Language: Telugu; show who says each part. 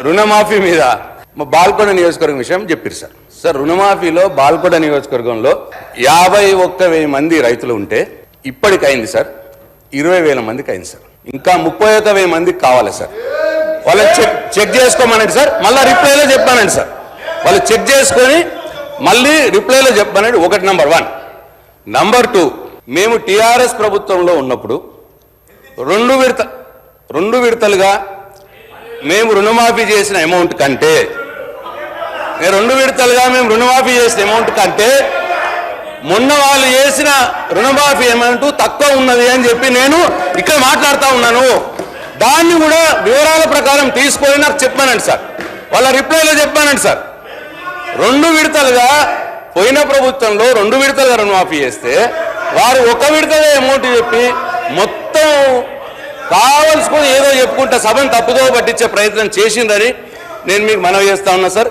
Speaker 1: రుణమాఫీ మీద. మా బాల్కొండ నియోజకవర్గం విషయం చెప్పారు సార్. సార్ రుణమాఫీలో బాల్కొండ నియోజకవర్గంలో యాభై ఒక్క వెయ్యి మంది రైతులు ఉంటే ఇప్పటికైంది సార్. ఇరవై వేల మందికి అయింది సార్. ఇంకా ముప్పై ఒక్క వెయ్యి మందికి కావాలి సార్. వాళ్ళని చెక్ చెక్ చేసుకోమనండి సార్. మళ్ళీ రిప్లైలో చెప్పానండి సార్. వాళ్ళు చెక్ చేసుకొని మళ్ళీ రిప్లైలో చెప్పానండి ఒకటి నంబర్ వన్. Number two. మేము టిఆర్ఎస్ ప్రభుత్వంలో ఉన్నప్పుడు రెండు విడత రెండు విడతలుగా మేము రుణమాఫీ చేసిన అమౌంట్ కంటే రెండు విడతలుగా మేము రుణమాఫీ చేసిన అమౌంట్ కంటే మొన్న వాళ్ళు చేసిన రుణమాఫీ అమౌంట్ తక్కువ ఉన్నది అని చెప్పి నేను ఇక్కడ మాట్లాడుతూ ఉన్నాను. దాన్ని కూడా వివరాల ప్రకారం తీసుకొని నాకు చెప్పానండి సార్. వాళ్ళ రిప్లైలో చెప్పానండి సార్. రెండు విడతలుగా పోయిన ప్రభుత్వంలో రెండు విడతలుగా రుణమాఫీ చేస్తే వారు ఒక విడతగా అమౌంట్ చెప్పి మొత్తం కావలసుకొని ఏదో చెప్పుకుంటే సభను తప్పుదో పట్టించే ప్రయత్నం చేసిందని నేను మీకు మనవి చేస్తా ఉన్నా సార్.